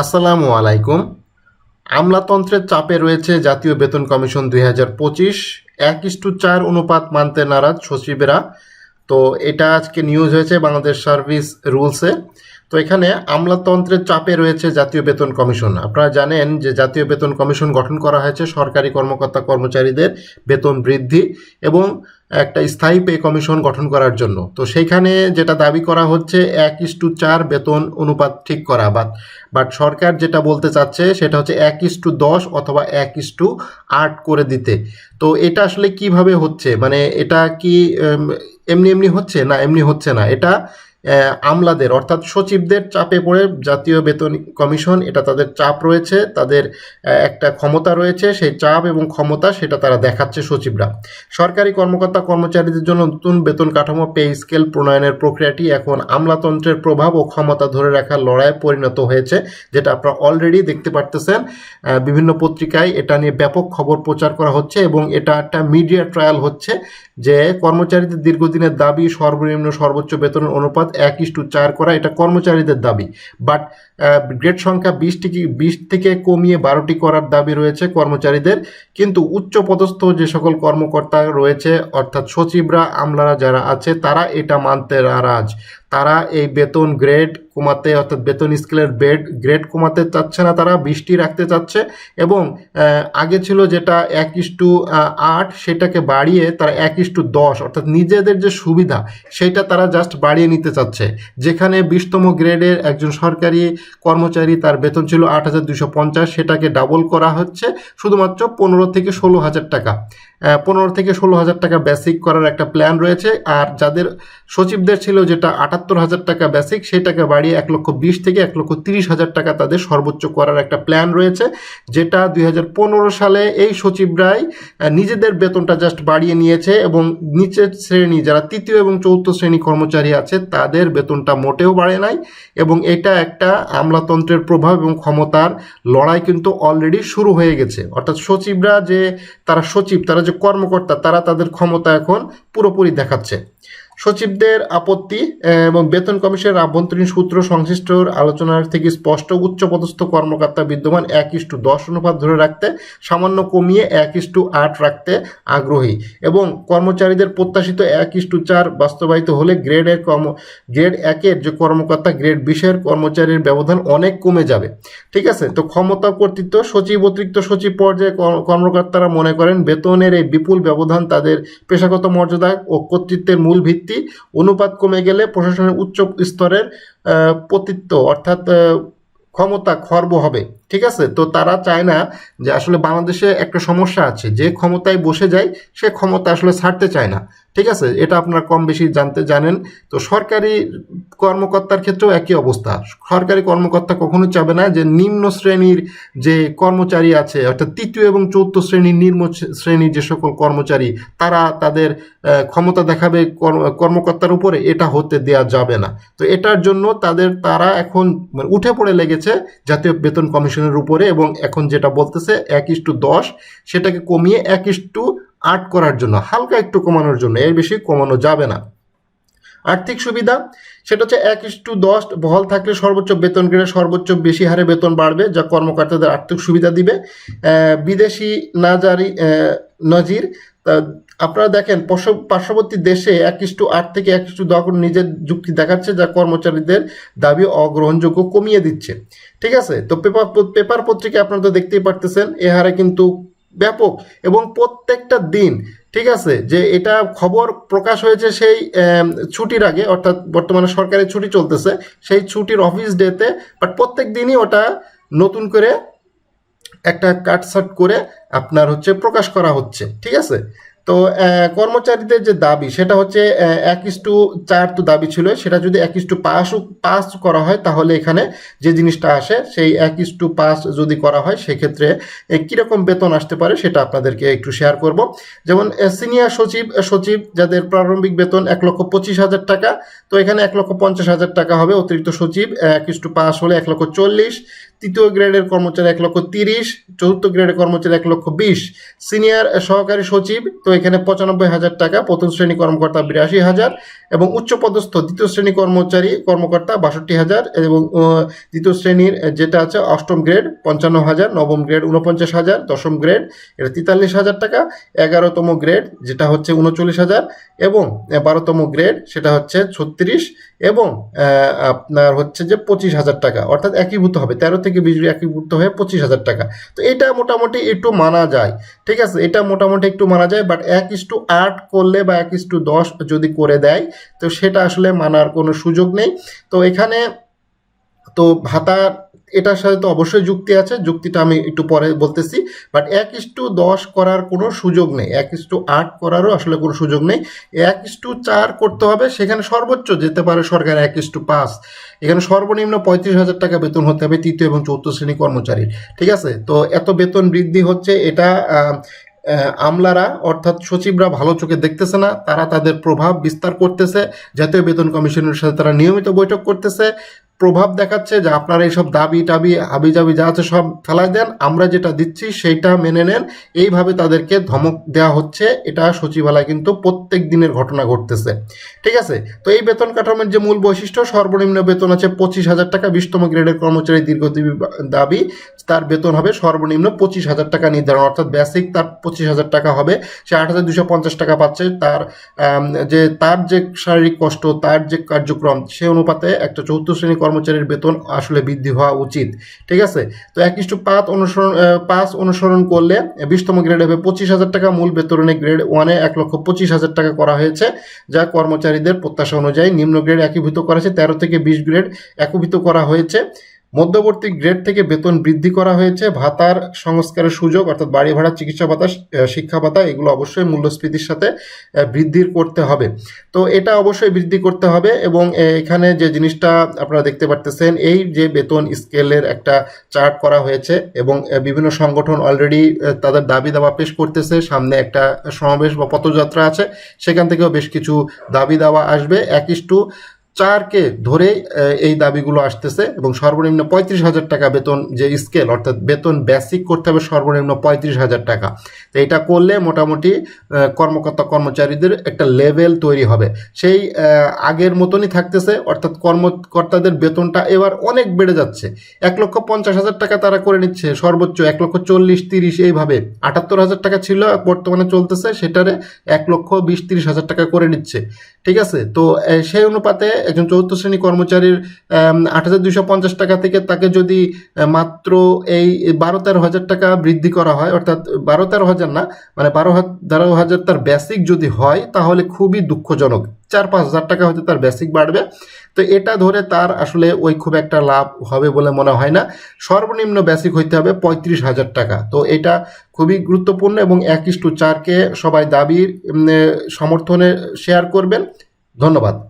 আসসালামু আলাইকুম। আমলাতন্ত্রের চাপে রয়েছে জাতীয় বেতন কমিশন দুই হাজার পঁচিশ। এক ইস্টু চার অনুপাত মানতে নারাজ সচিবেরা। তো এটা আজকে নিউজ হয়েছে বাংলাদেশ সার্ভিস রুলসে তো এখানে আমলাতন্ত্রের চাপে রয়েছে জাতীয় বেতন কমিশন। আপনারা জানেন যে জাতীয় বেতন কমিশন গঠন করা হয়েছে সরকারি কর্মকর্তা কর্মচারীদের বেতন বৃদ্ধি এবং একটা স্থায়ী পে কমিশন গঠন করার জন্য। তো সেইখানে যেটা দাবি করা হচ্ছে, এক ইস্টু চার বেতন অনুপাত ঠিক করা। বাট বাট সরকার যেটা বলতে চাচ্ছে সেটা হচ্ছে এক ইস টু দশ অথবা এক ইস টু আট করে দিতে। তো এটা আসলে কীভাবে হচ্ছে? মানে এটা কি এমনি এমনি হচ্ছে না এমনি হচ্ছে না? এটা আমলাদের, অর্থাৎ সচিবদের চাপে পড়ে জাতীয় বেতন কমিশন এটা তাদের চাপ রয়েছে, তাদের একটা ক্ষমতা রয়েছে, সেই চাপ এবং ক্ষমতা সেটা তারা দেখাচ্ছে সচিবরা। সরকারি কর্মকর্তা কর্মচারীদের জন্য নতুন বেতন কাঠামো পে স্কেল প্রণয়নের প্রক্রিয়াটি এখন আমলাতন্ত্রের প্রভাব ও ক্ষমতা ধরে রাখার লড়াইয়ে পরিণত হয়েছে, যেটা আপনারা অলরেডি দেখতে পারতেছেন। বিভিন্ন পত্রিকায় এটা নিয়ে ব্যাপক খবর প্রচার করা হচ্ছে এবং এটা একটা মিডিয়া ট্রায়াল হচ্ছে। যে কর্মচারীদের দীর্ঘদিনের দাবি, সর্বনিম্ন সর্বোচ্চ বেতনের অনুপাত এক ইস্টু চার করা, এটা কর্মচারীদের দাবি। বাট গ্রেড সংখ্যা বিশটি বিশ থেকে কমিয়ে বারোটি করার দাবি রয়েছে কর্মচারীদের। কিন্তু উচ্চ পদস্থ যে সকল কর্মকর্তা রয়েছে, অর্থাৎ সচিবরা, আমলারা যারা আছে, তারা এটা মানতে নারাজ। তারা এই বেতন গ্রেড কমাতে, অর্থাৎ বেতন স্কেলের বেড গ্রেড কমাতে চাচ্ছে না, তারা বৃষ্টি রাখতে চাচ্ছে এবং আগে ছিল যেটা এক ইস্টু আট, সেটাকে বাড়িয়ে তারা এক ইস্টু দশ, অর্থাৎ নিজেদের যে সুবিধা সেটা তারা জাস্ট বাড়িয়ে নিতে চাচ্ছে। যেখানে বিশতম গ্রেডের একজন সরকারি কর্মচারী তার বেতন ছিল আট হাজার দুশো পঞ্চাশ, সেটাকে ডাবল করা হচ্ছে শুধুমাত্র পনেরো থেকে ষোলো হাজার টাকা। পনেরো থেকে ষোলো হাজার টাকা বেসিক করার একটা প্ল্যান রয়েছে। আর যাদের সচিবদের ছিল যেটা আটাত্তর হাজার টাকা বেসিক সেটাকে বাড়িয়ে এক লক্ষ বিশ থেকে এক লক্ষ তিরিশ হাজার টাকা তাদের সর্বোচ্চ করার একটা প্ল্যান রয়েছে, যেটা দুই হাজার পনেরো সালে এই সচিবরাই নিজেদের বেতনটা জাস্ট বাড়িয়ে নিয়েছে এবং নিচের শ্রেণি যারা তৃতীয় এবং চতুর্থ শ্রেণি কর্মচারী আছে, তাদের বেতনটা মোটেও বাড়ে নাই এবং এটা একটা আমলাতন্ত্রের প্রভাব এবং ক্ষমতার লড়াই কিন্তু অলরেডি শুরু হয়ে গেছে। অর্থাৎ সচিবরা যে, তারা সচিব, তারা যে কর্মকর্তা, তারা তাদের ক্ষমতা এখন পুরোপুরি দেখাচ্ছে। সচিবদের আপত্তি এবং বেতন কমিশনের আভ্যন্তরীণ সূত্র সংশ্লিষ্ট আলোচনার থেকে স্পষ্ট উচ্চপদস্থ কর্মকর্তা বিদ্যমান এক ইস্টু দশ অনুপাত ধরে রাখতে, সামান্য কমিয়ে এক ইস্টু আট রাখতে আগ্রহী। এবং কর্মচারীদের প্রত্যাশিত এক ইস্টু চার বাস্তবায়িত হলে গ্রেড গ্রেডের কর্ম, গ্রেড একের যে কর্মকর্তা, গ্রেড বিশের কর্মচারীর ব্যবধান অনেক কমে যাবে। ঠিক আছে? তো ক্ষমতা কর্তৃত্ব, সচিব, অতিরিক্ত সচিব পর্যায়ে কর- কর্মকর্তারা মনে করেন, বেতনের এই বিপুল ব্যবধান তাদের পেশাগত মর্যাদা ও কর্তৃত্বের মূল ভিত্তি অনুপাত কমে গেলে প্রশাসনের উচ্চ স্তরের পতিত্ব অর্থাৎ ক্ষমতা খর্ব হবে। ঠিক আছে? তো তারা চায় না যে আসলে বাংলাদেশে একটা সমস্যা আছে। যে ক্ষমতায় বসে যায়, সে ক্ষমতা আসলে ছাড়তে চায় না। ঠিক আছে? এটা আপনারা কম বেশি জানতে জানেন। তো সরকারি কর্মকর্তার ক্ষেত্রেও একই অবস্থা। সরকারি কর্মকর্তা কখনো চাবে না যে নিম্ন শ্রেণির যে কর্মচারী আছে, অর্থাৎ তৃতীয় এবং চৌথ শ্রেণির নিম্ন শ্রেণির যে সকল কর্মচারী, তারা তাদের ক্ষমতা দেখাবে কর্ম- কর্মকর্তার উপরে, এটা হতে দেওয়া যাবে না। তো এটার জন্য তাদের, তারা এখন মানে উঠে পড়ে লেগেছে জাতীয় বেতন কমিশনের উপরে এবং এখন যেটা বলতেছে, এক ইস্টু দশ, সেটাকে কমিয়ে এক ইস্টু আট করার জন্য, হালকা একটু কমানোর জন্য, এর বেশি কমানো যাবে না। আর্থিক সুবিধা, সেটা হচ্ছে এক ইস্টু দশ বহাল থাকলে সর্বোচ্চ বেতন গ্রেডে সর্বোচ্চ বেশি হারে বেতন বাড়বে, যা কর্মকর্তাদের আর্থিক সুবিধা দিবে। বিদেশি না জারি নজির আপনারা দেখেন পার্শ্ববর্তী দেশে এক ইস্টু আট থেকে এক ইস্টু দশ নিজের যুক্তি দেখাচ্ছে, যা কর্মচারীদের দাবি অগ্রহণযোগ্য কমিয়ে দিচ্ছে। ঠিক আছে? তো পেপার পেপার পত্রিকা আপনারা তো দেখতেই পারতেছেন, এ হারে কিন্তু ব্যাপক এবং প্রত্যেকটা দিন, ঠিক আছে? যে এটা খবর প্রকাশ হয়েছে সেই ছুটির আগে, অর্থাৎ বর্তমানে সরকারি ছুটি চলতেছে, সেই ছুটির অফিস ডেতে বাট প্রত্যেক দিনই ওটা নতুন করে একটা কাটসাট করে আপনার হচ্ছে প্রকাশ করা হচ্ছে, ঠিক আছে? তো কর্মচারীদের যে দাবি, সেটা হচ্ছে এক ইস্টু চার তো দাবি ছিল। সেটা যদি এক ইস্টু পাঁচ পাস করা হয়, তাহলে এখানে যে জিনিসটা আসে, সেই এক ইস্টু পাস যদি করা হয়, সেক্ষেত্রে কীরকম বেতন আসতে পারে, সেটা আপনাদেরকে একটু শেয়ার করব। যেমন সিনিয়র সচিব সচিব, যাদের প্রারম্ভিক বেতন এক লক্ষ পঁচিশ হাজার টাকা, তো এখানে এক লক্ষ পঞ্চাশ হাজার টাকা হবে অতিরিক্ত সচিব, এক ইস্টু পাস হলে এক লক্ষ চল্লিশ তৃতীয় গ্রেডের কর্মচারী এক লক্ষ তিরিশ, চতুর্থ গ্রেডের কর্মচারী এক লক্ষ বিশ। সিনিয়র সহকারী সচিব, তো এখানে পঁচানব্বই হাজার টাকা, প্রথম শ্রেণি কর্মকর্তা বিরাশি হাজার এবং উচ্চপদস্থ দ্বিতীয় শ্রেণি কর্মচারী কর্মকর্তা বাষট্টি হাজার এবং দ্বিতীয় শ্রেণির যেটা আছে অষ্টম গ্রেড পঞ্চান্ন হাজার, নবম গ্রেড উনপঞ্চাশ হাজার, দশম গ্রেড এটা তেতাল্লিশ হাজার টাকা, এগারোতম গ্রেড যেটা হচ্ছে উনচল্লিশ হাজার এবং বারোতম গ্রেড সেটা হচ্ছে ছত্রিশ এবং আপনার হচ্ছে যে পঁচিশ হাজার টাকা, অর্থাৎ একীভূত হবে, তেরো থেকে বিশ একীভূত হয়ে পঁচিশ হাজার টাকা। তো এটা মোটামুটি একটু মানা যায়, ঠিক আছে? এটা মোটামুটি একটু মানা যায় বাট এক ইস্টু আট করলে বা এক ইস্টু দশ যদি করে দেয়, তো সেটা আসলে মানার কোনো সুযোগ নেই। তো এখানে, তো ভাতা এটার সাথে তো অবশ্যই যুক্তি আছে, যুক্তিটা আমি একটু পরে বলতেছি। বাট এক ইস্টু দশ করার কোনো সুযোগ নেই। এক ইস্টু আট করারও আসলে কোনো সুযোগ নেই। এক ইস্টু চার করতে হবে, সেখানে সর্বোচ্চ যেতে পারে সরকার এক ইস্টু পাঁচ। এখানে সর্বনিম্ন পঁয়ত্রিশ হাজার টাকা বেতন হতে হবে তৃতীয় এবং চতুর্থ শ্রেণি কর্মচারীর। ঠিক আছে? তো এত বেতন বৃদ্ধি হচ্ছে, এটা আমলারা, অর্থাৎ সচিবরা ভালো চোখে দেখতেছে না। তারা তাদের প্রভাব বিস্তার করতেছে। জাতীয় বেতন কমিশনের সাথে তারা নিয়মিত বৈঠক করতেছে। প্রভাব দেখাচ্ছে যে আপনারা এইসব দাবি টাবি হাবি জাবি যা আছে সব ফেলাই দেন, আমরা যেটা দিচ্ছি সেইটা মেনে নেন। এইভাবে তাদেরকে ধমক দেওয়া হচ্ছে। এটা সচিবালয় কিন্তু প্রত্যেক দিনের ঘটনা ঘটতেছে। ঠিক আছে? তো এই বেতন কাঠামোর যে মূল বৈশিষ্ট্য, সর্বনিম্ন বেতন আছে পঁচিশ হাজার টাকা, বিশতম গ্রেডের কর্মচারী দীর্ঘজীবী দাবি, তার বেতন হবে সর্বনিম্ন পঁচিশ হাজার টাকা নির্ধারণ, অর্থাৎ বেসিক তার পঁচিশ হাজার টাকা হবে। সে আট হাজার দুশো পঞ্চাশ টাকা পাচ্ছে। তার যে তার যে শারীরিক কষ্ট, তার যে কার্যক্রম, সে অনুপাতে একটা চৌদ্দ শ্রেণি কর্মচারীর বেতন আসলে বৃদ্ধি হওয়া উচিত, ঠিক আছে? তো এক ইস্টু পাঁচ অনুসরণ পাঁচ অনুসরণ করলে বিশতম গ্রেড হবে পঁচিশ হাজার টাকা, মূল বেতনে গ্রেড ওয়ানে এক লক্ষ পঁচিশ হাজার টাকা করা হয়েছে, যা কর্মচারীদের প্রত্যাশা অনুযায়ী নিম্ন গ্রেড একীভূত করা হয়েছে তেরো থেকে বিশ গ্রেড একীভূত করা হয়েছে। মধ্যবর্তী গ্রেড থেকে বেতন বৃদ্ধি করা হয়েছে। ভাতার সংস্কারের সুযোগ, অর্থাৎ বাড়ি ভাড়া, চিকিৎসা ভাতা শিক্ষা ভাতা, এগুলো অবশ্যই মূল্যস্ফীতির সাথে বৃদ্ধির করতে হবে। তো এটা অবশ্যই বৃদ্ধি করতে হবে এবং এখানে যে জিনিসটা আপনারা দেখতে পারতেছেন, এই যে বেতন স্কেলের একটা চার্ট করা হয়েছে এবং বিভিন্ন সংগঠন অলরেডি তাদের দাবি দাওয়া পেশ করতেছে। সামনে একটা সমাবেশ বা পথযাত্রা আছে, সেখান থেকেও বেশ কিছু দাবি দাওয়া আসবে। এক ইস্টু চারকে ধরে এই দাবিগুলো আসতেছে এবং সর্বনিম্ন পঁয়ত্রিশ হাজার টাকা বেতন যে স্কেল, অর্থাৎ বেতন বেসিক করতে হবে সর্বনিম্ন পঁয়ত্রিশ হাজার টাকা। তো এটা করলে মোটামুটি কর্মকর্তা কর্মচারীদের একটা লেভেল তৈরি হবে। সেই আগের মতনই থাকতেছে, অর্থাৎ কর্মকর্তাদের বেতনটা এবার অনেক বেড়ে যাচ্ছে। এক লক্ষ পঞ্চাশ হাজার টাকা তারা করে নিচ্ছে, সর্বোচ্চ এক লক্ষ চল্লিশ, তিরিশ এইভাবে। আটাত্তর হাজার টাকা ছিল, বর্তমানে চলতেছে, সেটারে এক লক্ষ বিশ, তিরিশ হাজার টাকা করে নিচ্ছে। ঠিক আছে? তো সেই অনুপাতে একজন চতুর্থ শ্রেণি কর্মচারীর আট হাজার দুইশো পঞ্চাশ টাকা থেকে তাকে যদি মাত্র এই বারো তেরো হাজার টাকা বৃদ্ধি করা হয়, অর্থাৎ বারো তেরো হাজার না মানে বারো হাজার, তেরো হাজার তার বেসিক যদি হয়, তাহলে খুবই দুঃখজনক। চার পাঁচ হাজার টাকা হয়তো তার বেসিক বাড়বে। তো এটা ধরে তার আসলে ওই খুব একটা লাভ হবে বলে মনে হয় না। সর্বনিম্ন বেসিক হইতে হবে পঁয়ত্রিশ হাজার টাকা। তো এটা খুবই গুরুত্বপূর্ণ এবং এক ইস্টু চারকে সবাই দাবির সমর্থনে শেয়ার করবেন। ধন্যবাদ।